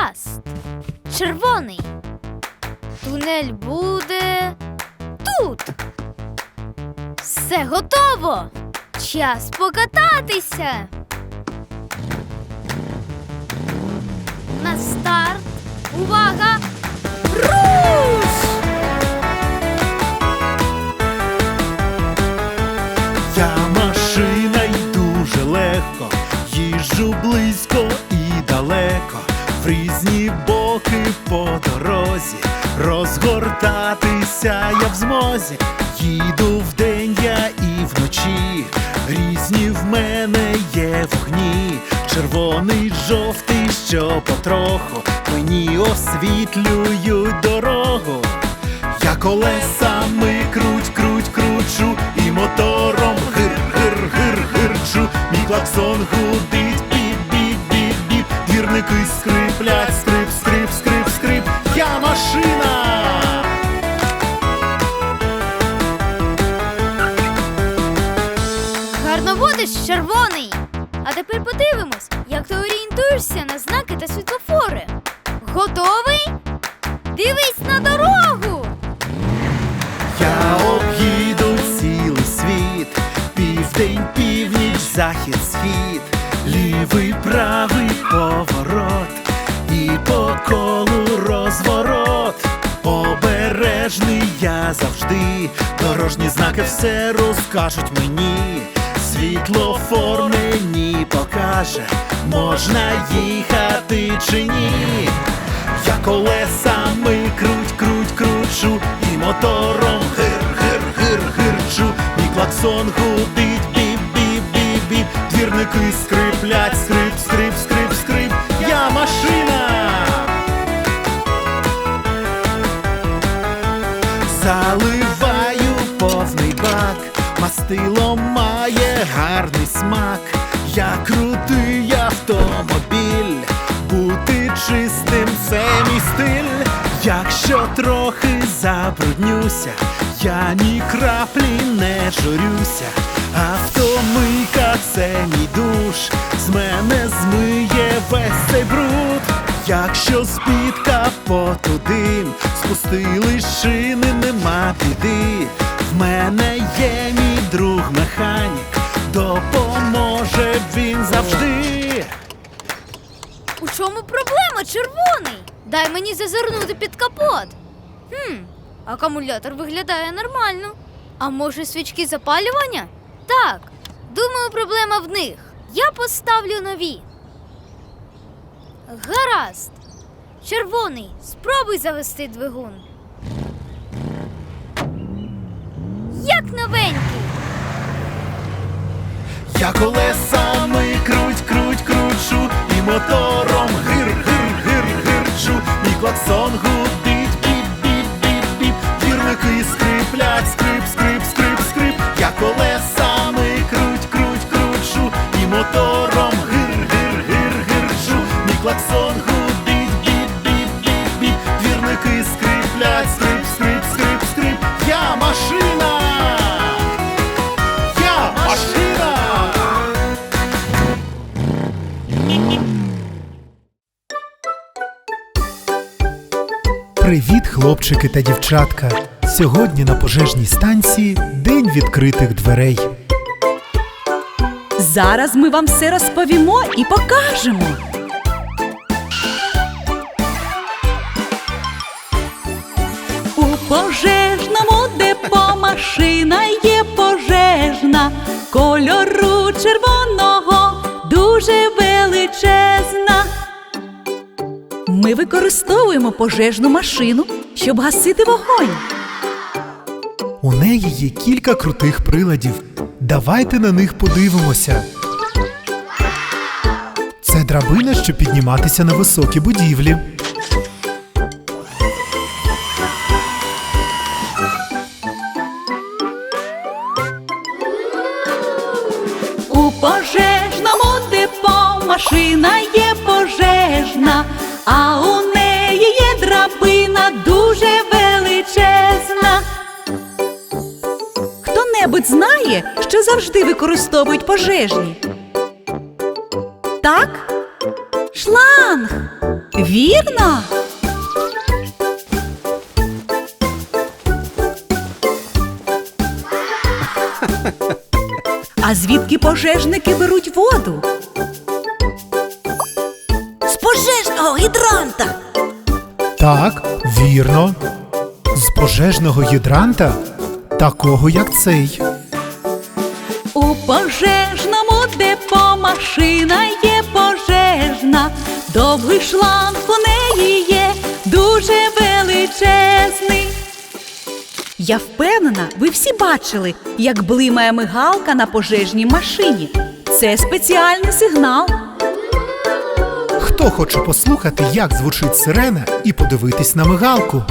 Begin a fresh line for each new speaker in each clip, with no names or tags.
Гаразд. Червоний. Тунель буде тут. Все готово. Час покататися. На старт. Увага! Руш!
Я машина й дуже легко, їжджу близько в різні боки по дорозі, розгортатися я в змозі, їду вдень я і вночі, різні в мене є вогні, червоний, жовтий, що потроху. Мені освітлюють дорогу. Я колесами круть, круть, кручу. І мотором гир, гир, гир, гирчу. Мій клаксон гудить, Двірники скриплять, скрип, скрип, скрип, скрип. Я машина.
Гарно водиш, червоний. А тепер подивимось, як ти орієнтуєшся на знаки та світлофори. Готовий? Дивись на дорогу!
Я об'їду цілий світ, південь, північ, захід, схід, лівий, правий завжди, дорожні знаки все розкажуть мені. Світлофор мені покаже, можна їхати чи ні. Я колесами круть, круть, кручу і мотором гир, гир, гир, гирчу. Мій клаксон гудить, біп, біп, біп, біп. Двірники скриплять, скрип, скрип, скрип, скрип. Мастило має гарний смак. Я крутий автомобіль, бути чистим це мій стиль. Якщо трохи забруднюся, я ні краплі не журюся. Автомийка це мій душ, з мене змиє весь цей бруд. Якщо з-під капоту дим спустили шини, нема біди. В мене є друг механік, допоможе він завжди.
У чому проблема, червоний? Дай мені зазирнути під капот. Хм, акумулятор виглядає нормально. А може свічки запалювання? Так, думаю, проблема в них. Я поставлю нові. Гаразд. Червоний, спробуй завести двигун. Як новенький.
Я колесами круть, круть, кручу, і мотором гир, гир, гир, гирчу. Мій клаксон гудить, біп, біп, біп, біп. Двірники скриплять, скрип, скрип, скрип, скрип. Я колесами круть, круть, кручу, і мотором гир, гир, гир, гирчу. Мій клаксон гудить, біп, біп, біп, біп. Двірники скриплять, скрип, скрип,
хлопчики та дівчатка! Сьогодні на пожежній станції день відкритих дверей.
Зараз ми вам все розповімо і покажемо. У пожежному депо машина є пожежна, кольору червоного дуже величезна. Ми використовуємо пожежну машину, щоб гасити вогонь.
У неї є кілька крутих приладів. Давайте на них подивимося. Це драбина, щоб підніматися на високі будівлі.
У пожежному депо машина є пожежна, а у завжди використовують пожежні? Так? Шланг. Вірно. А звідки пожежники беруть воду?
З пожежного гідранта.
Так, вірно. З пожежного гідранта, такого як цей.
У пожежному депо машина є пожежна, довгий шланг у неї є, дуже величезний. Я впевнена, ви всі бачили, як блимає мигалка на пожежній машині. Це спеціальний сигнал.
Хто хоче послухати, як звучить сирена, і подивитись на мигалку?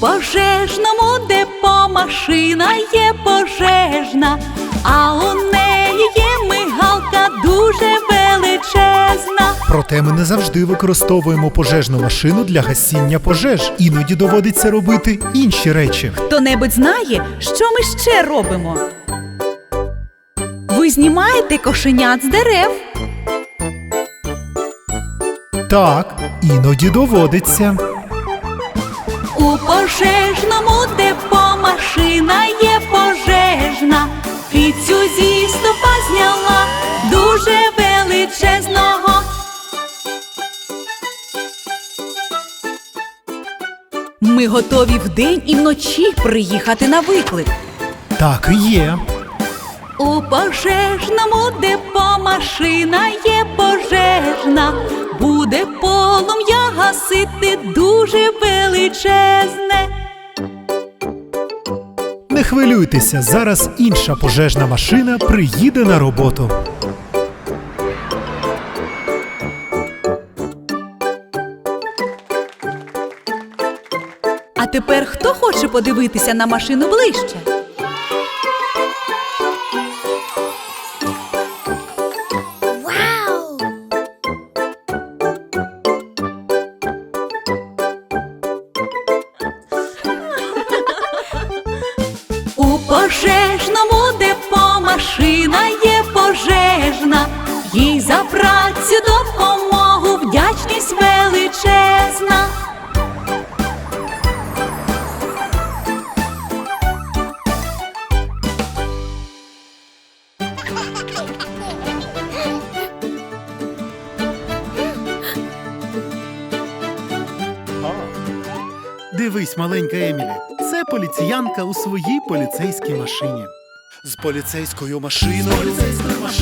Пожежному депо машина є пожежна, а у неї є мигалка дуже величезна.
Проте ми не завжди використовуємо пожежну машину для гасіння пожеж. Іноді доводиться робити інші речі.
Хто-небудь знає, що ми ще робимо? Ви знімаєте кошенят з дерев.
Так, іноді доводиться.
У пожежному депо машина є пожежна. Кицю зі стопа зняла дуже величезного. Ми готові вдень і вночі приїхати на виклик.
Так і є.
У пожежному депо машина є пожежна, буде полум'я гасити дуже величезне.
Не хвилюйтеся, зараз інша пожежна машина приїде на роботу.
А тепер хто хоче подивитися на машину ближче?
Поліціянка у своїй поліцейській машині. З поліцейською машиною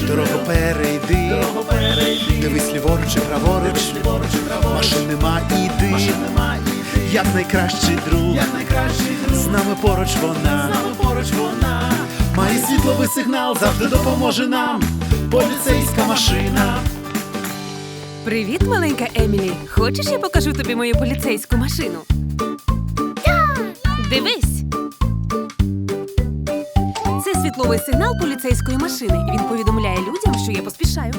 дорогу перейди. Дивись ліворуч і праворуч, машин нема іди. Як найкращий друг, з нами поруч вона. Має світловий сигнал, завжди допоможе нам. Поліцейська машина.
Привіт, маленька Емілі. Хочеш, я покажу тобі мою поліцейську машину? Дивись. Світловий сигнал поліцейської машини. Він повідомляє людям, що я поспішаю.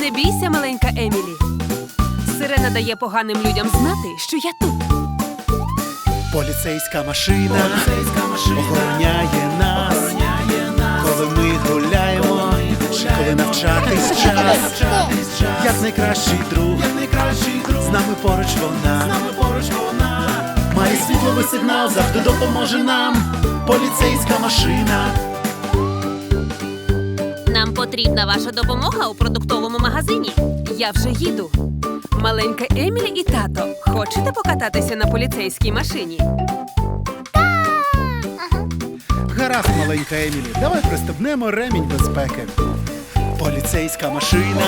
Не бійся, маленька Емілі. Сирена дає поганим людям знати, що я тут.
Поліцейська машина, охороняє нас, коли ми гуляємо, чи коли навчатись час, як найкращий друг, З нами поруч вона. з нами поруч вона, має світловий сигнал, завжди допоможе нам. Поліцейська машина.
Нам потрібна ваша допомога у продуктовому магазині. Я вже їду. Маленька Емілі і тато, хочете покататися на поліцейській машині?
Гаразд, маленька Емілі, давай пристебнемо ремінь безпеки. Поліцейська машина,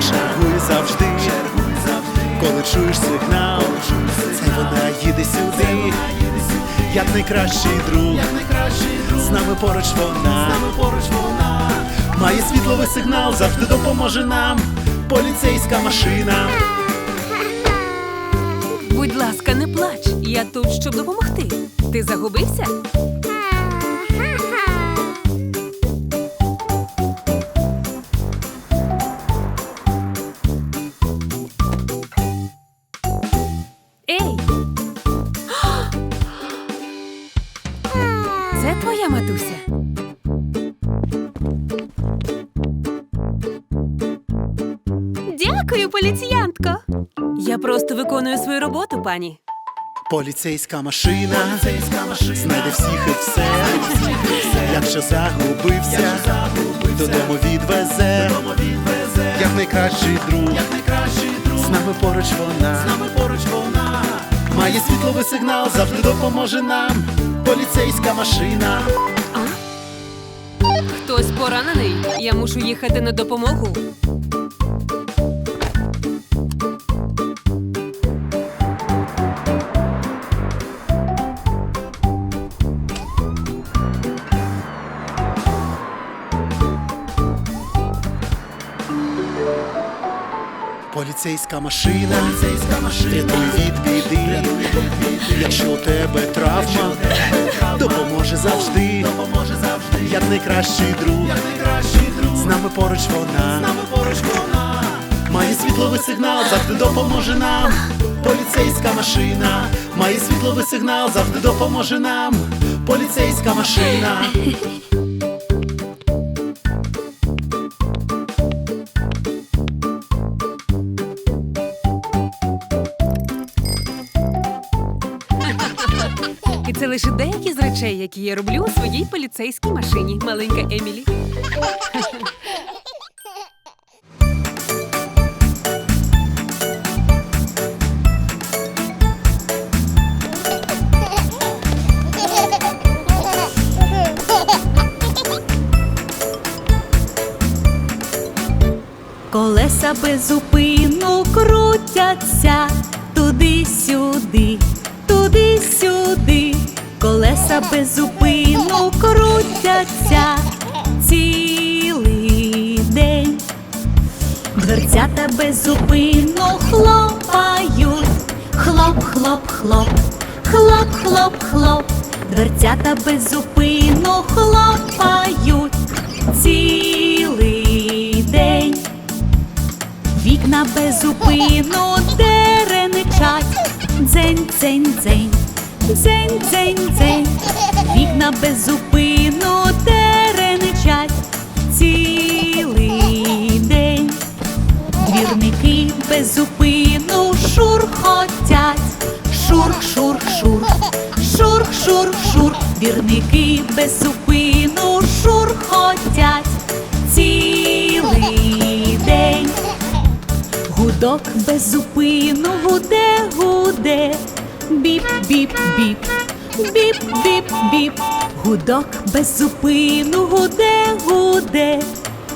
чергує завжди. Коли чуєш сигнал, це вона їде сюди. Як найкращий друг, з нами поруч вона. Має світловий сигнал, завжди допоможе нам. Поліцейська машина.
Будь ласка, не плач. Я тут, щоб допомогти. Ти загубився? Свою роботу, пані.
Поліцейська машина, знайде всіх і все. Якщо загубився, додому відвезе, як найкращий друг, з нами поруч вона, має світловий сигнал, завжди допоможе нам. Поліцейська машина.
Хтось поранений. Я мушу їхати на допомогу.
Поліцейська машина, поліцейська машина рятуй від біди. Якщо у тебе травма, допоможе завжди, як найкращий друг. З нами поруч вона, має світловий сигнал, завжди допоможе нам. Поліцейська машина, має світловий сигнал, завжди допоможе нам. Поліцейська машина.
Які я роблю у своїй поліцейській машині, маленька Емілі.
Колеса безупину крутяться колеса безупину крутяться цілий день. Дверцята безупину хлопають, хлоп, хлоп, хлоп, хлоп, хлоп, хлоп. Дверцята безупину хлопають цілий день. Вікна безупину дереничать, дзень, дзень, дзень, дзень, дзень, дзень. Вікна безупину дереничать цілий день. Двірники безупину шурхотять, шурх, шурх, шурх, шурх, шурх. Двірники безупину шурхотять цілий день. Гудок безупину гуде, гуде, біп, біп, біп. Гудок безупину гуде, гуде,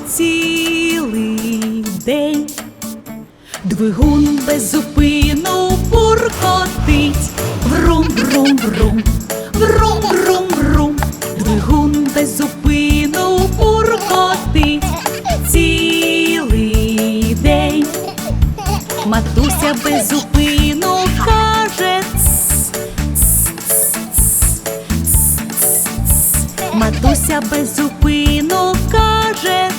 цілий день. Двигун безупину буркотить, врум, врум, врум, врум, врум, врум. Двигун безупину буркотить цілий день. Матуся безупину каже Матуся безупину каже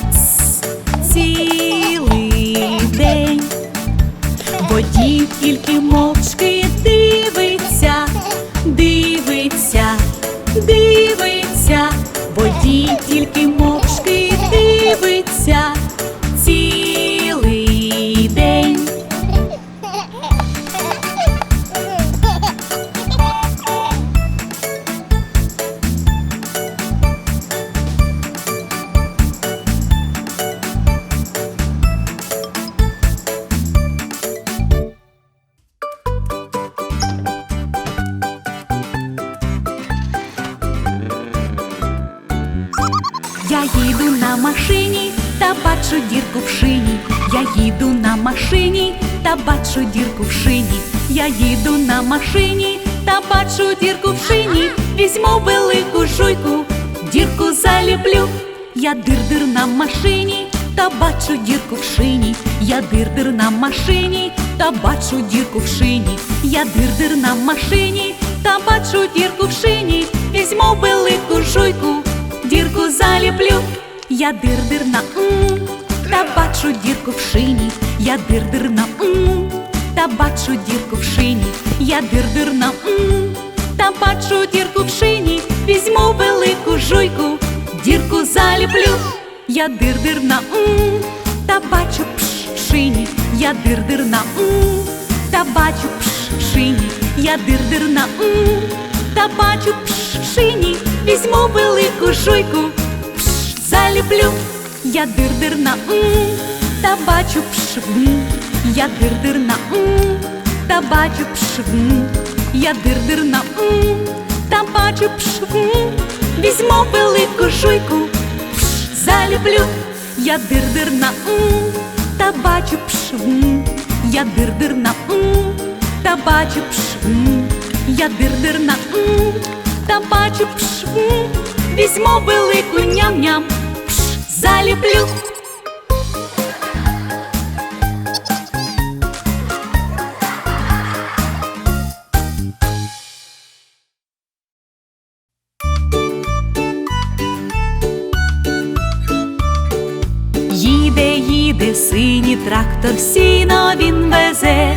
цілий день. Водій тільки мовчки дивиться, Я їду на машині та бачу дірку в шині. Я їду на машині та бачу дірку в шині. Я їду на машині та бачу дірку в шині. Візьму велику жуйку, дірку заліплю. Я дир-дир на машині та бачу дірку в шині. Я дир-дир на машині та бачу дірку в шині. Я дир-дир на машині та бачу дірку в шині. Візьму велику жуйку дірку заліплю, я дир-дир на м, та бачу дірку в шині, я дир-дир на м, та бачу дірку в шині, я дир-дир на м, та бачу дірку в шині, візьму велику жуйку, дірку заліплю, я дир-дир на м, та бачу пш в шині, я дир-дир на м, та бачу пшині, я дир-дир на м, та бачу пшині, візьму велику жуйку, пш, заліплю, я дир-дир на м, та бачу пшвм, я дир-дир на м, та бачу пшвм, я дир-дир на м, та бачу пшвм, візьму велику жуйку, пш, заліплю, я дир-дир на м, та бачу пшвм, я дир-дир на м, та бачу пшвм, я дир-дир на м, та бачу пшвм, візьму велику ням-ням, пш, заліплю. Їде, їде синій трактор, сіно він везе.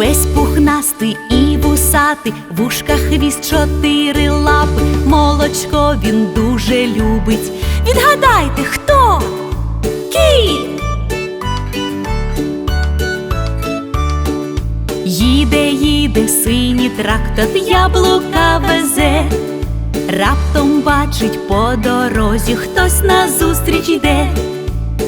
Весь пухнастий і вусатий, в ушках хвіст чотири лапи, молочко він дуже любить. Відгадайте, хто? Кіт! Їде, їде синій трактор, яблука везе. Раптом бачить по дорозі, хтось назустріч йде.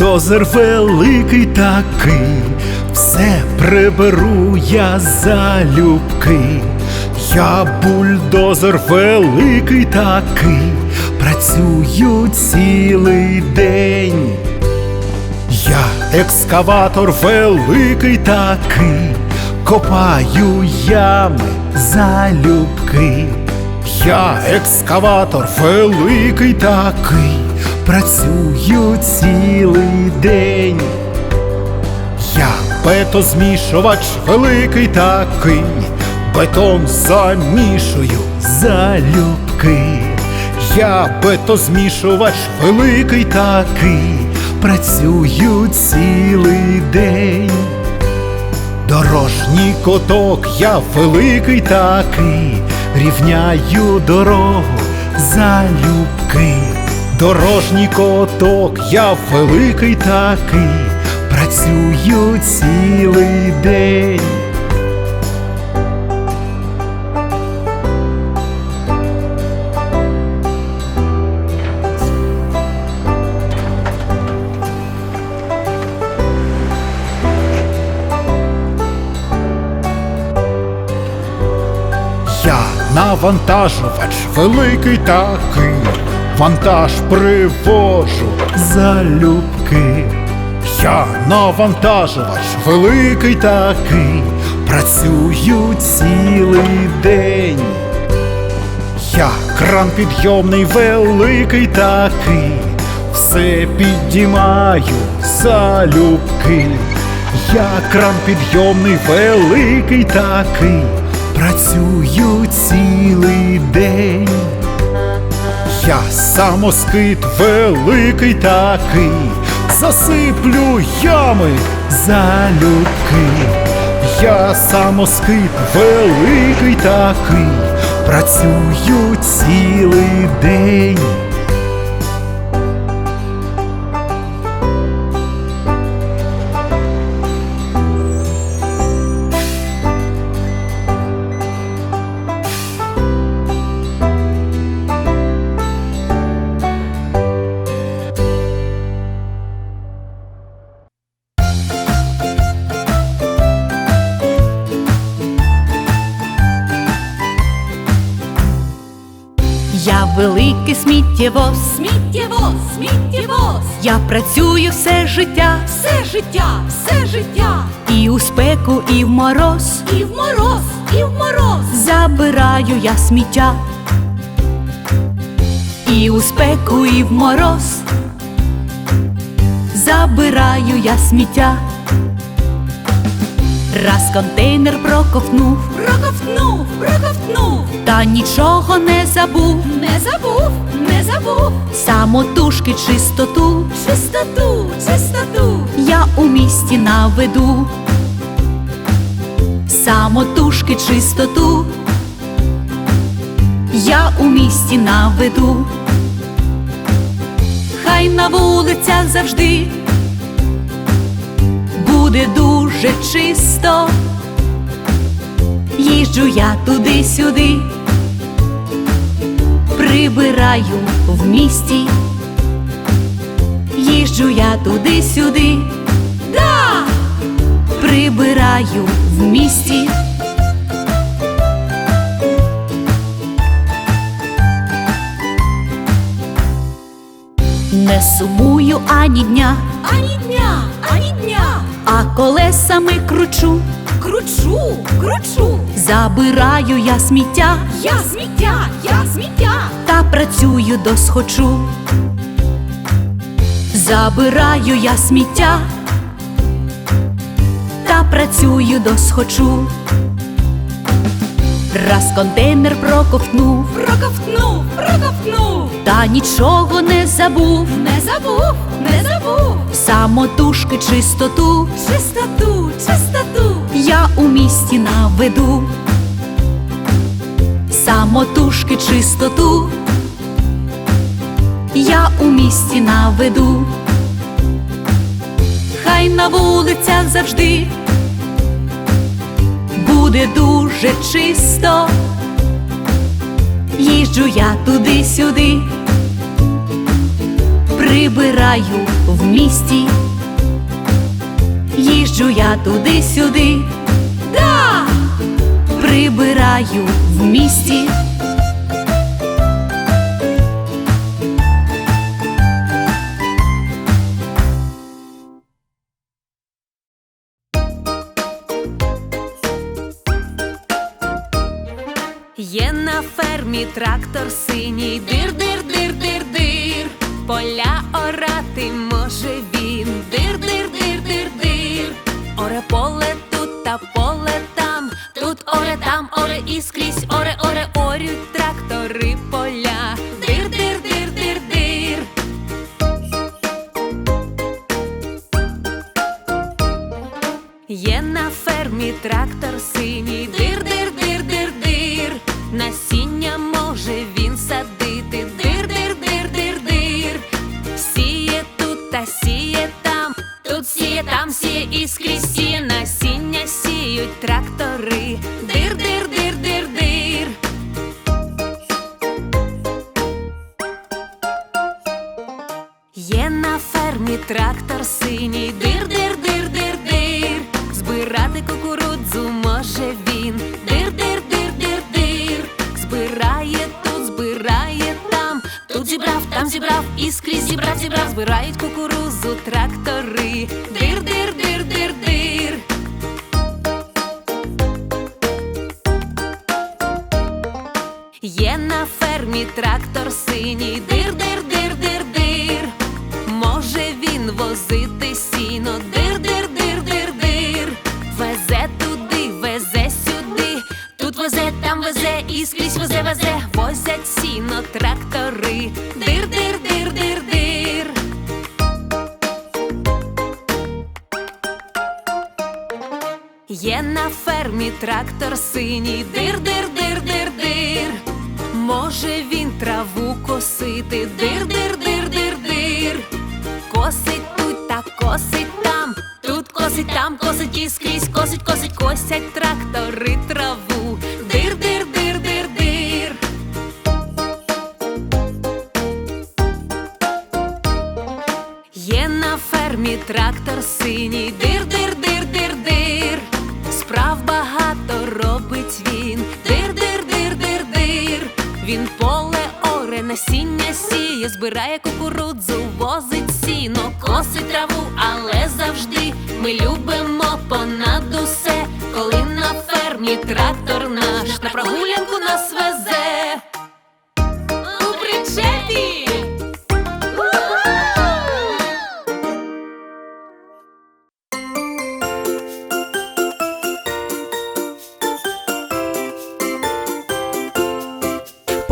Бульдозер великий такий, все приберу я залюбки. Я бульдозер великий такий, працюю цілий день. Я екскаватор великий такий, копаю ями залюбки. Я екскаватор великий такий, працюю цілий день. Я бетозмішувач великий такий, бетон замішую залюбки. Я бетозмішувач великий такий, працюю цілий день. Дорожній коток я великий такий, рівняю дорогу залюбки. Дорожній коток, я великий такий, працюю цілий день. Я навантажувач великий такий вантаж привожу залюбки. Я навантажувач великий такий, працюю цілий день. Я кран підйомний великий такий, все піднімаю залюбки. Я кран підйомний великий такий, працюю цілий день. Я самоскид великий такий, засиплю ями залюбки. Я самоскид великий такий, працюю цілий день.
Я великий сміттєвоз, сміттєвоз, сміттєвоз. Я працюю все життя, все життя, все життя. І у спеку, і в мороз, і в мороз, і в мороз. Забираю я сміття. І у спеку, і в мороз. Забираю я сміття. Раз контейнер проковтнув, проковтнув, проковтнув, та нічого не забув, не забув, не забув. Самотужки чистоту, чистоту, чистоту. Я у місті наведу. Самотужки чистоту. Я у місті наведу. Хай на вулицях завжди буде дуже чисто. Їжджу я туди-сюди, прибираю в місті. Їжджу я туди-сюди, да! прибираю в місті. Не сумую ані дня, ані дня. А колесами кручу, кручу, кручу. Забираю я сміття, я сміття, я сміття. Та працюю досхочу. Забираю я сміття. Та працюю досхочу. Раз контейнер проковтнув, проковтнув, проковтнув, нічого не забув, не забув, не забув. Самотужки чистоту, чистоту, чистоту. Я у місті наведу. Самотужки чистоту. Я у місті наведу. Хай на вулицях завжди буде дуже чисто. Їжджу я туди-сюди, прибираю в місті. Їжджу я туди-сюди, да! прибираю в місті.
Є на фермі трактор синій, дир-дир-дир-дир-дир. Поля орати може він. Дир-дир-дир-дир-дир. Оре поле тут та поле там. Тут оре там, оре і скрізь, оре, оре, орють Є на фермі трактор синій, дир-дир-дир-дир-дир, збирати кукурудзу може він. Дир-дир-дир-дир-дир, збирає тут, збирає там, тут зібрав, там зібрав, і скрізь зібрав, зібрав, збирають кукурудзу трактор.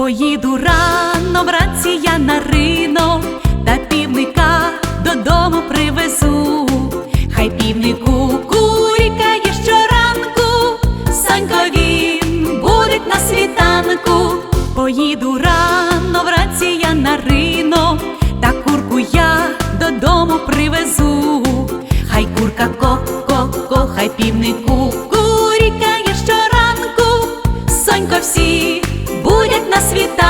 Поїду рано вранці я на ринок, та півника додому привезу. Хай півнику курікає щоранку, Санько він буде на світанку. Поїду рано вранці я на ринок, та курку я додому привезу. Хай курка ко-ко-ко, хай півнику курікає щоранку, Сонько всі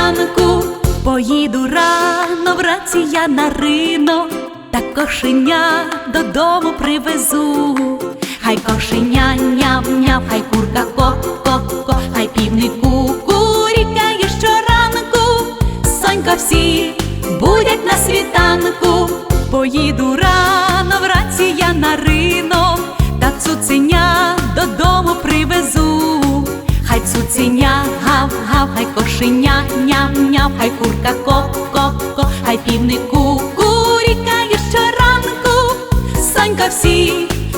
світанку. Поїду рано вранці я на ринок, та кошеня додому привезу. Хай кошеня няв-няв, хай курка ко-ко-ко, хай півнику курікає щоранку. Сонька всі будять на світанку. Поїду рано вранці я на ринок, та цуценя. Цуценя гав-гав, хай кошеня ням-ням, хай курка ко-ко-ко, хай півнику курікає щоранку. Сонька всі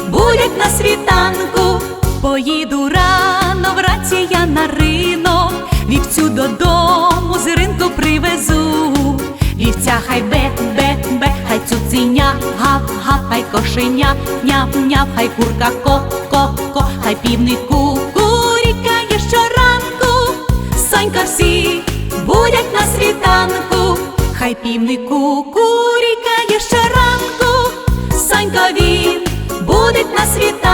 будять на світанку. Поїду рано вранці я на ринок, вівцю додому з ринку привезу. Вівця хай бе-бе-бе, хай цуценя гав-гав, хай кошеня ням-ням, хай курка ко-ко-ко, хай півнику всі будять на світанку, хай півнику курікає щоранку. Санька він будить на світанку.